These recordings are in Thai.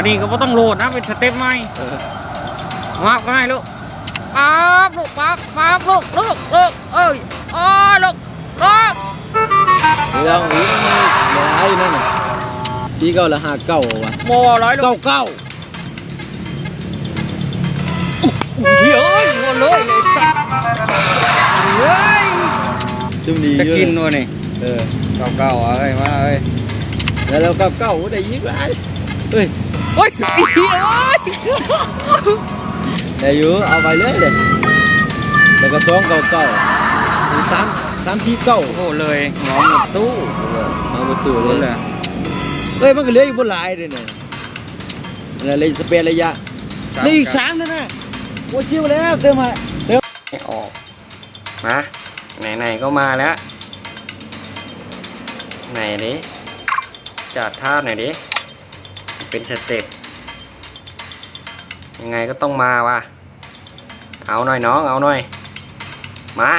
อันนี้ก็บ่ต้องโหลดนะเป็นสเต็ปใหม่เออมาบง่ายลูกป๊าบลูกป๊าบป๊าบลูกลูกลูกเอ้ยอ้อลูกลูกเรื่องนี้มันหลายนั่นน่ะที่เก้าละห้าเก้าว่ะโมร้อยลูเก้ากเก้าเฮ้ยเอ้ยหมดเลยเลยสัตว์เฮ้ยซุ่มดีจะอยู่กินด้วยนี่เออเก่าๆอะเอ้ยมาเอ้ยแล้วเราเก้าเก้าได้ยิงห ลายเอ้ยโอ้ยเอ้ยได้อยู่เอาไปเลยเลยแล้วก็สองเก้าเก้าหรือสามสามสี่เก้าโอ้โหเลยหงอหมดตู้เอาประตูเลเลยยเลยเอ้ยมันก็เหลืออยู่บนหลายเลยเนี่ยแล้วเลยสเปรย์ระยะเหลืออีกสามแล้วนะโอ้ชิวแล้วเติมมาเติมไม่ออกมาไหนๆก็มาแล้วไหนดิจัดท่าหน่อยดิ เป็นสเต็ปยังไงก็ต้องมาว่ะ เอาหน่อยน้อง เอาหน่อย มา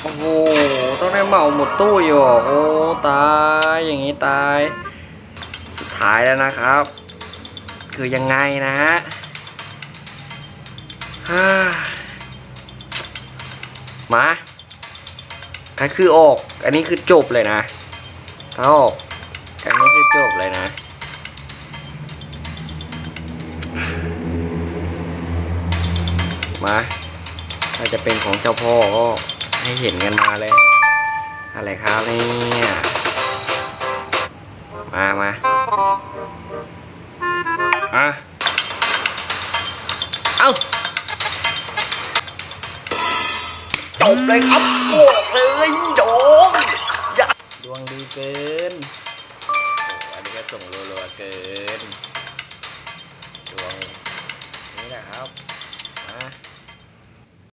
โอ้โห ต้องได้เหมาหมดตู้อยู่ โอ้ตายอย่างนี้ตาย สุดท้ายแล้วนะครับ คือยังไงนะฮะมาถ้าคือออก อันนี้คือจบเลยนะ ถ้าออกอันนี้คือจบเลยนะ มา ถ้าจะเป็นของเจ้าพ่อก็ให้เห็นกันมาเลย อะไรครับเนี่ย มามาอะเอาจบเลยครับบอกเลยโด ส่งรัวๆเกินดวง